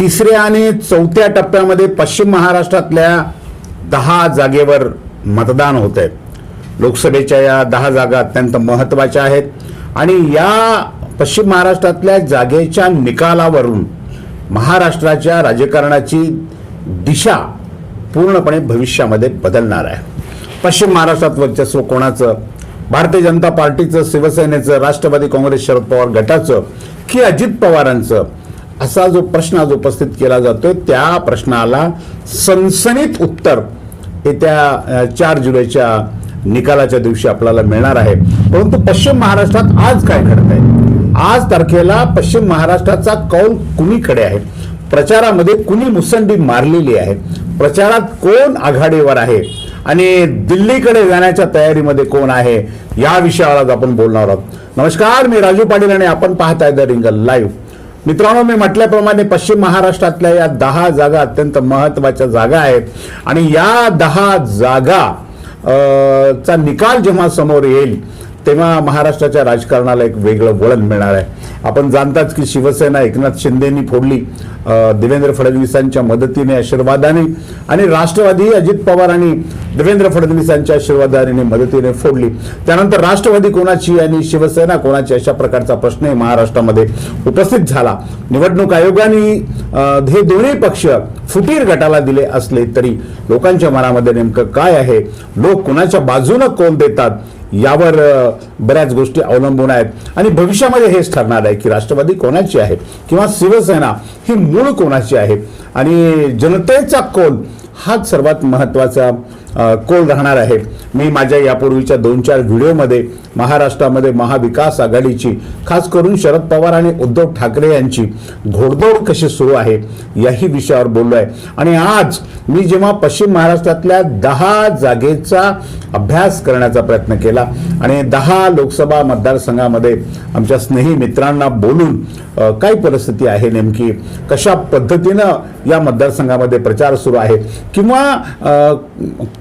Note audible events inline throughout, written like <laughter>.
तिसऱ्या आणि चौथ्या टप्प्यामध्ये पश्चिम महाराष्ट्रातल्या दहा जागेवर मतदान होत आहे लोकसभेच्या या दहा जागा अत्यंत महत्त्वाच्या आहेत. आणि या पश्चिम महाराष्ट्रातल्या जागेच्या निकालावरून महाराष्ट्राच्या राजकारणाची दिशा पूर्णपणे भविष्यामध्ये बदलणार आहे. पश्चिम महाराष्ट्रात वर्चस्व कोणाचं? भारतीय जनता पार्टीचं शिवसेनेचं राष्ट्रवादी काँग्रेस शरद पवार गटाचं की अजित पवारांचं? असा जो प्रश्न आज उपस्थित केला जातोय त्या प्रश्नाला सनसनीत उत्तर येत्या चार जुलैच्या निकालाच्या दिवशी आपल्याला मिळणार आहे. परंतु पश्चिम महाराष्ट्रात आज काय घडत आहे? आज तारखेला पश्चिम महाराष्ट्राचा कौल कुणीकडे आहे? प्रचारामध्ये कुणी मुसंडी मारलेली आहे? प्रचारात कोण आघाडीवर आहे? आणि दिल्लीकडे जाण्याच्या तयारीमध्ये कोण आहे? या विषयावर आज आपण बोलणार आहोत. नमस्कार मी राजू पाटील आणि आपण पाहताय द रिंगल लाईव्ह. मित्रांनो मी म्हटल्याप्रमाणे पश्चिम महाराष्ट्रातल्या या दहा जागा अत्यंत महत्त्वाच्या जागा आहेत. आणि या दहा जागा चा निकाल जेव्हा समोर येईल तेव्हा महाराष्ट्राच्या राजकारणाला एक वेगळं वळण मिळणार आहे. आपण जाणताच की शिवसेना एकनाथ शिंदेनी फोडली देवेंद्र फडणवीसांच्या मदतीने आशीर्वादाने आणि राष्ट्रवादी अजित पवार आणि देवेंद्र फडणवीसांच्या आशीर्वादाने मदतीने फोडली. त्यानंतर राष्ट्रवादी कोणाची आणि शिवसेना कोणाची अशा प्रकारचा प्रश्नही महाराष्ट्रामध्ये उपस्थित झाला. निवडणूक आयोगाने हे दोन्ही पक्ष फुटीर गटाला दिले असले तरी लोकांच्या मनामध्ये नेमकं काय आहे? लोक कुणाच्या बाजूनं कोण देतात? यावर बऱ्याच गोष्टी अवलंबून आहेत. आणि भविष्यामध्ये हेच ठरणार आहे की राष्ट्रवादी कोणाची आहे किंवा शिवसेना ही मूळ कोणाची आहे. आणि जनतेचा कोल हाच सर्वात महत्त्वाचा कोल राहणार आहे. मी माझ्या यापूर्वीच्या दोन चार व्हिडिओमध्ये महाराष्ट्रामध्ये महाविकास आघाडीची खास करून शरद पवार आणि उद्धव ठाकरे यांची घोडदौड कशी सुरू आहे याही विषयावर बोललो आहे आणि आज मी जेव्हा पश्चिम महाराष्ट्रातल्या दहा जागेचा अभ्यास करण्याचा प्रयत्न केला आणि दहा लोकसभा मतदारसंघामध्ये आमच्या स्नेही मित्रांना बोलून काय परिस्थिती आहे नेमकी? कशा पद्धतीनं या मतदारसंघामध्ये प्रचार सुरू आहे? किंवा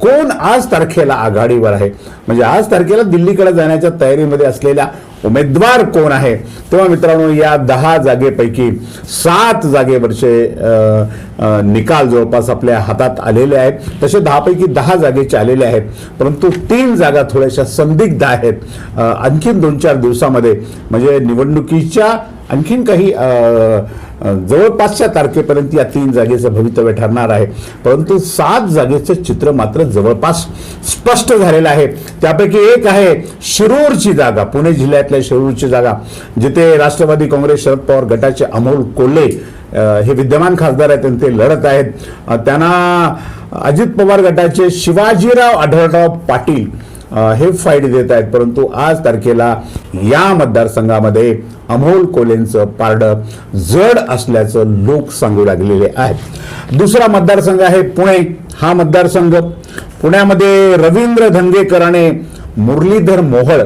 कोण आज तारखेला आघाडीवर आहे? म्हणजे आज तारखेला दिल्लीकडे करण्याच्या तयारीमध्ये असलेल्या उमेदवार कोण आहे? तेव्हा मित्रांनो या दहा जागेपैकी सात जागेवरचे निकाल जवळपास आपल्या हातात आलेले आहेत. तसे दहापैकी दहा जागेचे आलेले आहेत. परंतु तीन जागा थोड्याशा संदिग्ध आहेत. आणखी आणखीन दोन चार दिवसामध्ये म्हणजे निवडणुकीच्या आणखीन काही जवळपासच्या तारखेपर्यंत या तीन जागेचं भवितव्य ठरणार आहे. परंतु सात जागेचं चित्र मात्र जवळपास स्पष्ट झालेलं आहे. त्यापैकी एक आहे शिरूरची जागा पुणे जिल्ह्यातल्या शिरूरची जागा जिथे राष्ट्रवादी काँग्रेस शरद पवार गटाचे अमोल कोल्हे हे विद्यमान खासदार आहेत आणि ते लढत आहेत. त्यांना अजित पवार गटाचे शिवाजीराव आढळराव पाटील हे फाईट देत आहेत. परंतु आज तारखेला या मतदारसंघामध्ये अमोल कोलेंचं पारडं जड असल्याचं लोक सांगू लागलेले आहेत. दुसरा मतदारसंघ आहे पुणे. हा मतदारसंघ पुण्यामध्ये रवींद्र धंगेकर मुरलीधर मोहळ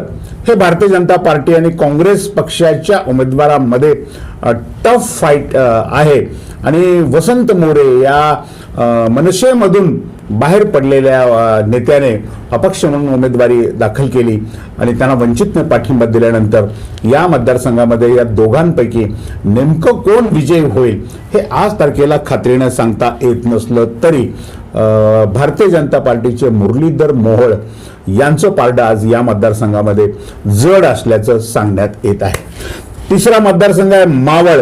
हे भारतीय जनता पार्टी आणि काँग्रेस पक्षाच्या उमेदवारांमध्ये टफ फाईट आहे. आणि वसंत मोरे या मनसेमधून बाहेर पडलेल्या नेत्याने अपक्ष म्हणून उमेदवारी दाखल केली आणि त्यांना वंचितने पाठिंबा दिल्यानंतर या मतदारसंघामध्ये या दोघांपैकी नेमकं कोण विजयी होईल हे आज तारखेला खात्रीनं सांगता येत नसलं तरी भारतीय जनता पार्टीचे मुरलीधर मोहोळ यांचं पारडं आज या मतदारसंघामध्ये जड असल्याचं सांगण्यात येत आहे. तिसरा मतदारसंघ आहे मावळ.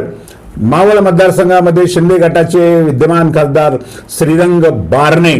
मावळ मतदारसंघामध्ये शिंदे गटाचे विद्यमान खासदार श्रीरंग बारणे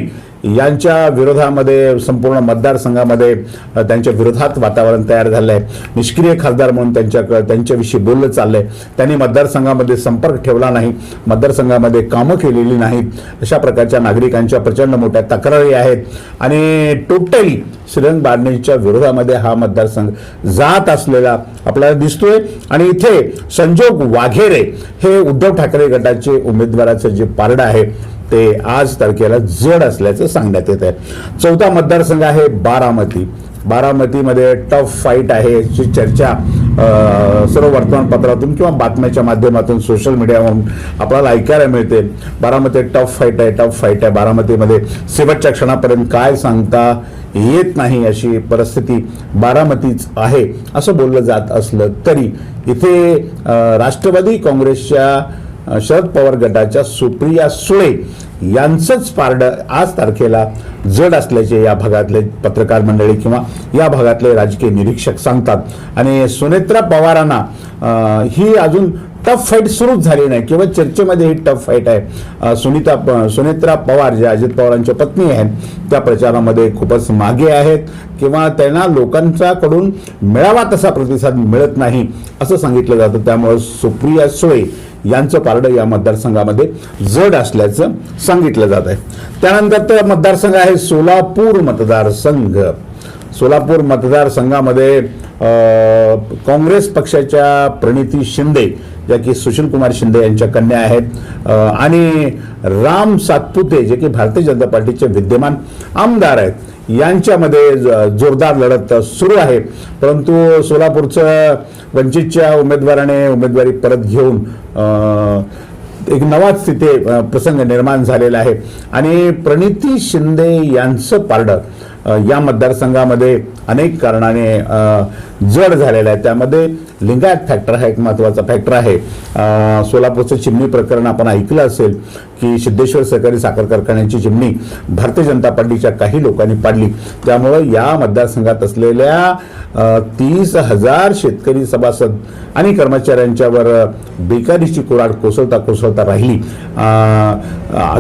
यांच्या विरोधामध्ये संपूर्ण मतदारसंघामध्ये त्यांच्या विरोधात वातावरण तयार झालं आहे निष्क्रिय खासदार म्हणून त्यांच्या त्यांच्याविषयी बोललं चाललंय. त्यांनी मतदारसंघामध्ये संपर्क ठेवला नाही. मतदारसंघामध्ये कामं केलेली नाहीत. अशा प्रकारच्या नागरिकांच्या प्रचंड मोठ्या तक्रारी आहेत. आणि टोटली श्रीरंग बारणेच्या विरोधामध्ये हा मतदारसंघ जात असलेला आपल्याला दिसतोय. आणि इथे संजोग वाघेरे हे उद्धव ठाकरे गटाचे उमेदवाराचं जे पारडं आहे ते आज तारखेला जड असल्याचं सांगण्यात येत आहे चौथा मतदारसंघ आहे बारामती. बारामतीमध्ये टफ फाईट आहे. याची चर्चा सर्व वर्तमानपत्रातून किंवा बातम्याच्या माध्यमातून सोशल मीडियावरून आपल्याला ऐकायला मिळते. बारामती टफ फाईट आहे टफ फाईट आहे. बारामतीमध्ये शेवटच्या क्षणापर्यंत काय सांगता येत नाही अशी परिस्थिती बारामतीच आहे. असं बोललं जात असलं तरी इथे राष्ट्रवादी काँग्रेसच्या शरद पवार गटाच्या सुप्रिया सुळे यांचंच पारडं आज तारखेला जड असल्याचे या भागातले पत्रकार मंडळी किंवा या भागातले राजकीय निरीक्षक सांगतात. आणि सुनेत्रा पवारांना ही अजून टफ फाईट सुरूच झाली नाही. किंवा चर्चेमध्ये ही टफ फाईट आहे. सुनीता सुनेत्रा पवार ज्या अजित पवारांच्या पत्नी आहेत त्या प्रचारामध्ये खूपच मागे आहेत. किंवा त्यांना लोकांच्याकडून मिळावा तसा प्रतिसाद मिळत नाही असं सांगितलं जातं. त्यामुळं सुप्रिया सुळे यांचं पारडं या मतदारसंघामध्ये जड असल्याचं सांगितलं जात आहे. त्यानंतर तर मतदारसंघ आहे सोलापूर मतदारसंघ. सोलापूर मतदारसंघामध्ये काँग्रेस पक्षाच्या प्रणिती शिंदे ज्या की सुशील कुमार शिंदे यांच्या कन्या आहेत. आणि राम सातपुते जे की भारतीय जनता पार्टीचे विद्यमान आमदार आहेत यांच्यामध्ये ज- जोरदार लढत सुरू आहे. परंतु सोलापूरचं वंचितच्या उमेदवाराने उमेदवारी परत घेऊन एक नवाच तिथे प्रसंग निर्माण झालेला आहे. आणि प्रणिती शिंदे यांचं पारडं या मतदारसंघामध्ये अनेक कारणाने जड झालेलं आहे. त्यामध्ये लिंगायत फॅक्टर हा एक महत्त्वाचा फॅक्टर आहे. सोलापूरचं चिमणी प्रकरण आपण ऐकलं असेल. की सिद्धेश्वर सहकारी साखर कारखान्याची चिमणी भारतीय जनता पार्टीच्या काही लोकांनी पाडली. त्यामुळं या मतदारसंघात असलेल्या तीस हजार शेतकरी सभासद आणि कर्मचाऱ्यांच्यावर बेकारीची कुराड कोसळता कोसळता राहिली.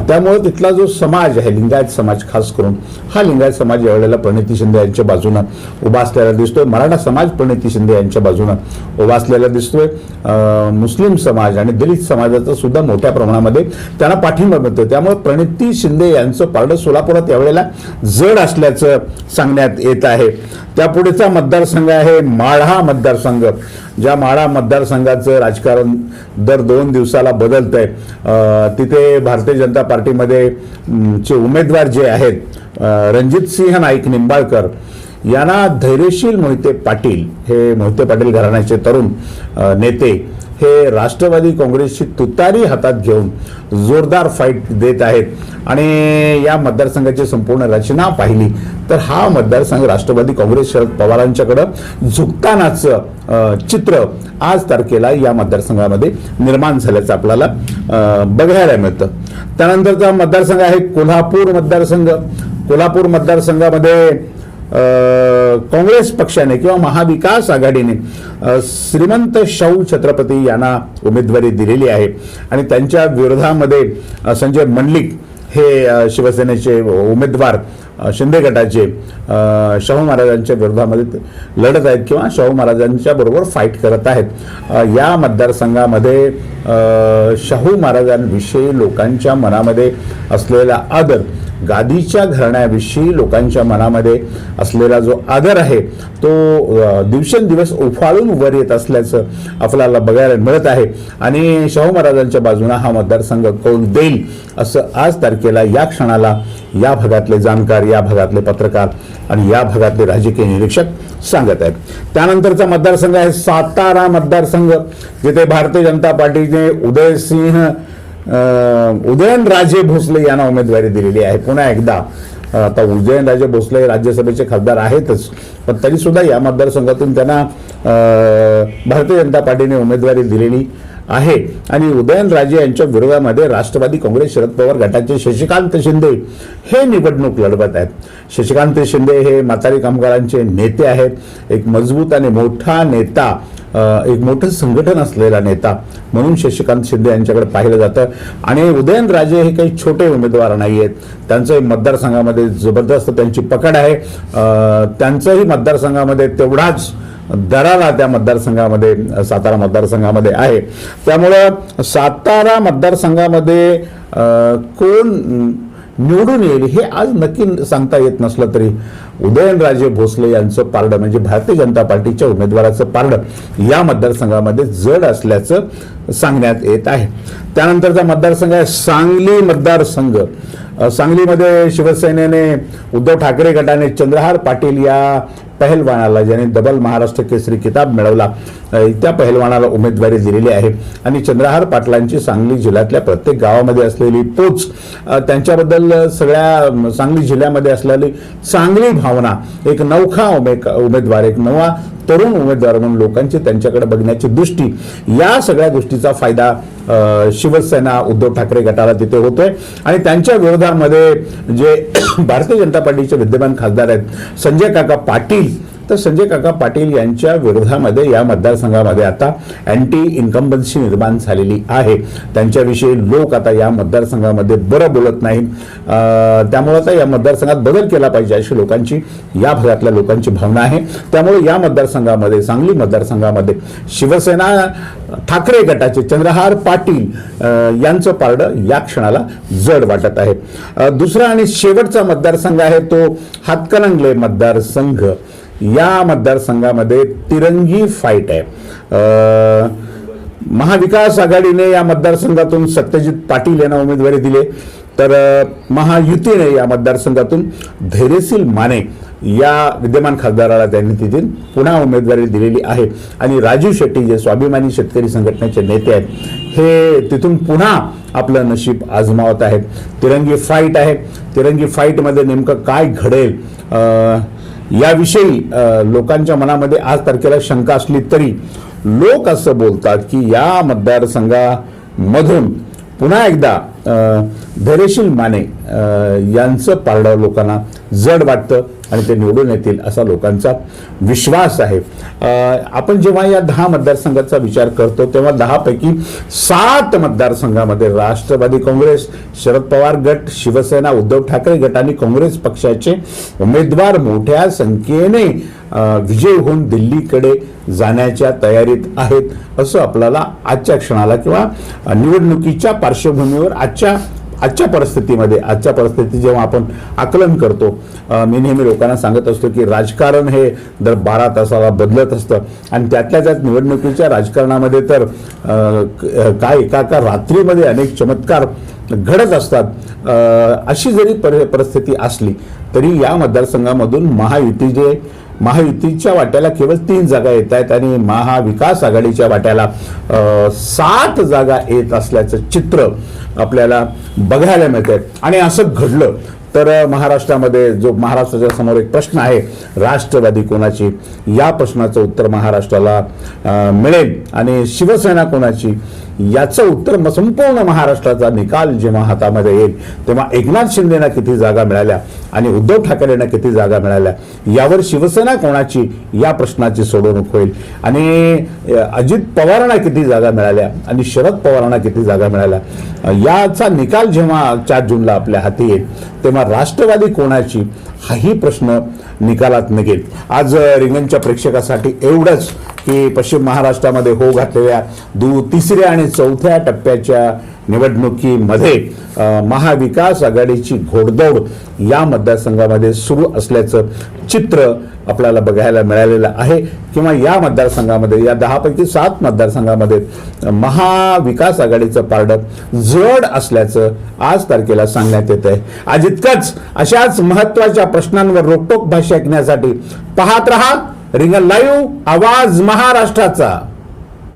त्यामुळं तिथला जो समाज आहे लिंगायत समाज खास करून हा लिंगायत समाज यावेळेला प्रणिती शिंदे यांच्या बाजूनं उभा असलेला दिसतोय. मराठा समाज प्रणिती शिंदे यांच्या बाजूनं उभा असलेला दिसतोय. मुस्लिम समाज आणि दलित समाजाचा सुद्धा मोठ्या प्रमाणामध्ये त्यांना पाठिंबा मिळतो त्यामुळे प्रणिती शिंदे यांचं पारडं सोलापुरात यावेळेला जड असल्याचं सांगण्यात येत आहे. त्यापुढेचा मतदारसंघ आहे माढा मतदारसंघ. ज्या माढा मतदारसंघाचं राजकारण दर दोन दिवसाला बदलत आहे तिथे भारतीय जनता पार्टीमध्ये चे उमेदवार जे आहेत रणजित सिंह नाईक निंबाळकर यांना धैर्यशील मोहिते पाटील हे मोहिते पाटील घराण्याचे तरुण नेते हे राष्ट्रवादी काँग्रेसची तुतारी हातात घेऊन जोरदार फाईट देत आहेत. आणि या मतदारसंघाची संपूर्ण रचना पाहिली तर हा मतदारसंघ राष्ट्रवादी काँग्रेस शरद पवारांच्याकडं झुकतानाचं चित्र आज तारखेला या मतदारसंघामध्ये निर्माण झाल्याचं आपल्याला बघायला मिळतं. त्यानंतरचा मतदारसंघ आहे कोल्हापूर मतदारसंघ. कोल्हापूर मतदारसंघामध्ये काँग्रेस पक्षाने किंवा महाविकास आघाडीने श्रीमंत शाहू छत्रपती यांना उमेदवारी दिलेली आहे. आणि त्यांच्या विरोधामध्ये संजय मंडलिक हे शिवसेनेचे उमेदवार शिंदे गटाचे शाहू महाराजांच्या विरोधामध्ये लढत आहेत किंवा शाहू महाराजांच्या बरोबर फाईट करत आहेत. या मतदारसंघामध्ये शाहू महाराजांविषयी लोकांच्या मनामध्ये असलेला आदर गादीच्या घराण्याविषयी लोकांच्या मनामध्ये असलेला जो आदर आहे तो दिवसेंदिवस उफाळून वर येत असल्याचं आपल्याला बघायला मिळत आहे. आणि शाहू महाराजांच्या बाजूने हा मतदारसंघ कौल देईल असं आज तारखेला या क्षणाला या भागातले जाणकार या भागातले पत्रकार आणि या भागातले राजकीय निरीक्षक सांगत आहेत. त्यानंतरचा मतदारसंघ आहे सातारा मतदारसंघ जिथे भारतीय जनता पार्टीने उदयसिंह उदयनराजे भोसले यांना उमेदवारी दिलेली आहे. पुन्हा एकदा आता उदयनराजे भोसले राज्यसभेचे खासदार आहेतच पण तरीसुद्धा या मतदारसंघातून त्यांना भारतीय जनता पार्टीने उमेदवारी दिलेली आहे. आणि उदयनराजे यांच्या विरोधामध्ये राष्ट्रवादी काँग्रेस शरद पवार गटाचे शशिकांत शिंदे हे निवडणूक लढवत आहेत. शशिकांत शिंदे हे म्हातारी कामगारांचे नेते आहेत. एक मजबूत आणि मोठा नेता एक मोठं संघटन असलेला नेता म्हणून शशिकांत शिंदे यांच्याकडे पाहिलं जातं. आणि उदयनराजे हे काही छोटे उमेदवार नाही आहेत. त्यांचं मतदारसंघामध्ये जबरदस्त त्यांची पकड आहे. त्यांचंही मतदारसंघामध्ये तेवढाच दरारा त्या मतदारसंघामध्ये सातारा मतदारसंघामध्ये आहे. त्यामुळं सातारा मतदारसंघामध्ये कोण निवडून येईल हे आज नक्की सांगता येत नसलं तरी उदयनराजे भोसले यांचं पारडं म्हणजे भारतीय जनता पार्टीच्या उमेदवाराचं पारडं या मतदारसंघामध्ये जड असल्याचं सांगण्यात येत आहे. त्यानंतरचा मतदारसंघ आहे सांगली मतदारसंघ. सांगलीमध्ये शिवसेनेने उद्धव ठाकरे गटाने चंद्रहार पाटील या पहलवानाला ज्याने डबल महाराष्ट्र केसरी किताब मिळवला त्या पहलवानाला उमेदवारी दिलेली आहे. आणि चंद्रहार पाटलांची सांगली जिल्ह्यातल्या प्रत्येक गावामध्ये असलेली पोच त्यांच्याबद्दल सगळ्या सांगली जिल्ह्यामध्ये असलेली चांगली भावना एक नौखा उमे उमेदवार एक नवा तरुण उमेदवार म्हणून लोकांची त्यांच्याकडे बघण्याची दृष्टी या सगळ्या गोष्टीचा फायदा शिवसेना उद्धव ठाकरे गटाला तिथे होतोय. आणि त्यांच्या विरोधामध्ये जे <coughs> भारतीय जनता पार्टीचे विद्यमान खासदार आहेत संजय काका पाटील तर संजय काका पाटील यांच्या विरोधामध्ये या मतदारसंघामध्ये आता अँटी इन्कम्बन्सी निर्माण झालेली आहे. त्यांच्याविषयी लोक आता या मतदारसंघामध्ये बरं बोलत नाही त्यामुळं त्यामुळे आता या मतदारसंघात बदल केला पाहिजे अशी लोकांची या भागातल्या लोकांची भावना आहे. त्यामुळे या मतदारसंघामध्ये सांगली मतदारसंघामध्ये शिवसेना ठाकरे गटाचे चंद्रहार पाटील यांचं पारडं या क्षणाला जड वाटत आहे. दुसरा आणि शेवटचा मतदारसंघ आहे तो हातकणंगले मतदारसंघ. या मतदारसंघामध्ये तिरंगी फाईट आहे. महाविकास आघाडीने या मतदारसंघातून सत्यजित पाटील यांना उमेदवारी दिली. तर महायुतीने या मतदारसंघातून धैर्यशील माने या विद्यमान खासदाराला त्यांनी तिथून पुन्हा उमेदवारी दिलेली आहे. आणि राजू शेट्टी जे स्वाभिमानी शेतकरी संघटनेचे नेते आहेत हे तिथून पुन्हा आपलं नशीब आजमावत आहेत. तिरंगी फाईट आहे. तिरंगी फाईटमध्ये नेमकं काय घडेल? याविषयी लोकांच्या मनामध्ये आज तारखेला शंका असली तरी लोक असं बोलतात की या मतदारसंघामधून पुन्हा एकदा धरेशील धैर्यशील माने यांचं पारडं लोकांना जड वाटतं आणि ते निवडून येतील असा लोकांचा विश्वास आहे. आपण जेव्हा या दहा मतदारसंघाचा विचार करतो तेव्हा दहापैकी सात मतदारसंघामध्ये राष्ट्रवादी काँग्रेस शरद पवार गट शिवसेना उद्धव ठाकरे गट आणि काँग्रेस पक्षाचे उमेदवार मोठ्या संख्येने विजय होऊन दिल्लीकडे जाण्याच्या तयारीत आहेत असं आपल्याला आजच्या क्षणाला किंवा निवडणुकीच्या पार्श्वभूमीवर आजच्या आजच्या परिस्थितीमध्ये आजच्या परिस्थिती जेव्हा आपण आकलन करतो मी नेहमी लोकांना सांगत असतो की राजकारण हे दर बारा तासाला बदलत असतं. आणि त्यातल्या त्यात निवडणुकीच्या राजकारणामध्ये तर काय एका का रात्रीमध्ये अनेक चमत्कार घडत असतात. अशी जरी परि- परिस्थिती असली तरी या मतदारसंघामधून महायुती जे महायुतीच्या वाट्याला केवळ तीन जागा येत आहेत आणि महाविकास आघाडीच्या वाट्याला सात जागा येत असल्याचं चित्र आपल्याला बघायला मिळतंय. आणि असं घडलं तर महाराष्ट्रामध्ये जो महाराष्ट्राच्या समोर एक प्रश्न आहे राष्ट्रवादी कोणाची? या प्रश्नाचं उत्तर महाराष्ट्राला मिळेल. आणि शिवसेना कोणाची? याचं उत्तर संपूर्ण महाराष्ट्राचा निकाल जेव्हा हातामध्ये येईल तेव्हा एकनाथ शिंदेना किती जागा मिळाल्या आणि उद्धव ठाकरेंना किती जागा मिळाल्या यावर शिवसेना कोणाची या प्रश्नाची सोडवणूक होईल. आणि अजित पवारांना किती जागा मिळाल्या आणि शरद पवारांना किती जागा मिळाल्या. याचा निकाल जेव्हा चार जूनला आपल्या हाती येईल तेव्हा राष्ट्रवादी कोणाची हाही प्रश्न निकालात निघेल. आज रिंगणच्या प्रेक्षकासाठी एवढंच की पश्चिम महाराष्ट्रामध्ये हो घातलेल्या दु तिसऱ्या आणि चौथ्या टप्प्याच्या निवडणुकीमध्ये महाविकास आघाडीची घोडदौड या मतदारसंघामध्ये सुरू असल्याचं चित्र आपल्याला बघायला मिळालेलं आहे. किंवा या मतदारसंघामध्ये या दहापैकी सात मतदारसंघामध्ये महाविकास आघाडीचं पारडं जड असल्याचं आज तारखेला सांगण्यात येत आहे. आज इतकंच अशाच महत्त्वाच्या प्रश्नांवर रोकटोक भाष्य ऐकण्यासाठी पाहत रहा. रिंगण लाईव्ह आवाज महाराष्ट्राचा.